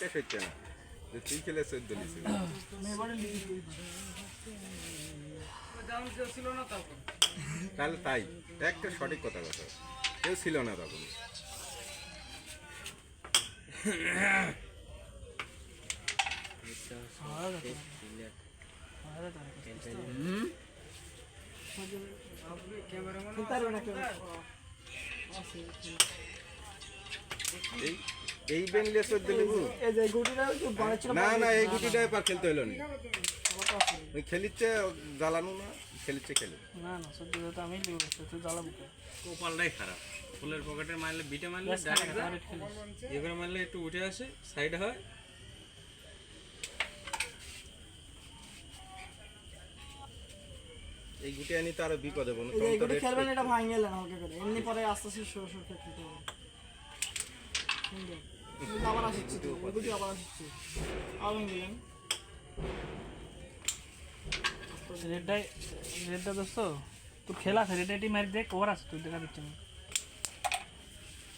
বিশ্বাস হচ্ছে না। যে তুই খেলে চোদ্দ নিছিস তাহলে তাই। একটা সঠিক কথা কথা কেউ ছিল না তখন। এই এই বেনলে চোদ্দ নিবু এই যে গুটিটা বড় ছিল না না এই গুটিটা এবার খেলতে হলো না। ওই খেলিচ্ছে জ্বালানো না খেলিচ্ছে খেলে। না না সত্যি কথা আমি তুই জ্বালাবো কপালটাই খারাপ। ফুলের পকেটে মারলে বিটে মারলে ডাইরেক্ট। এবারে মারলে একটু উঠে আসে সাইড হয়। এই গুটি আনি তো আরও বিপদে বনু এই এই গুটি খেলবেন এটা ভাঙে গেলেন হালকা করে। এমনি পরে আস্তে আস্তে সর সর খেলতে হবে। সুন্দর। আবার আসছি তো গুটি আবার আসছি আবার ভেঙে রেডটাই রেডটা দোস্ত তুই খেলা আছে মারি দেখ ওর আছে তুই দেখা দিচ্ছি না।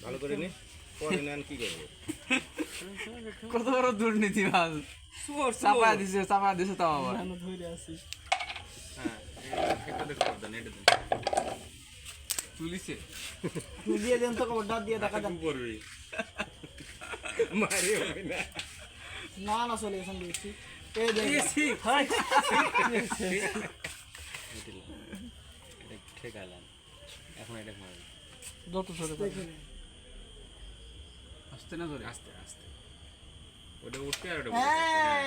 ভালো করে নি পরে নেন কি করব? কত বড় দুর্নীতি চাপা দিছে চাপা দিছে তাও আবার। ধরে আসি হ্যাঁ এটা দেখো দেন। এটা দেন দিয়ে দেন তো কবর দিয়ে দেখা দেন করবি মারি হবে না। না না চলে এসে দিয়েছি এই দেখ এটা ঠেকালাম। এখন এটা মারবি। যত ছোট আসতে না ধরে? আস্তে আস্তে। ওটা উঠবে আর ওটা হ্যাঁ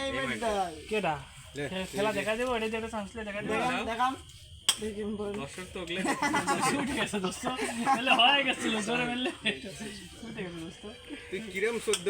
কেডা? খেলা দেখা দেবো এটা যেটা চান্স দেখা দেবো দেখান দর্শক তো ওগলে উঠে গেছে দোস্ত। মেলে হয়ে গেছিল জোরে মেলে উঠে গেছে দোস্ত। তুই কিরম চোদ্দ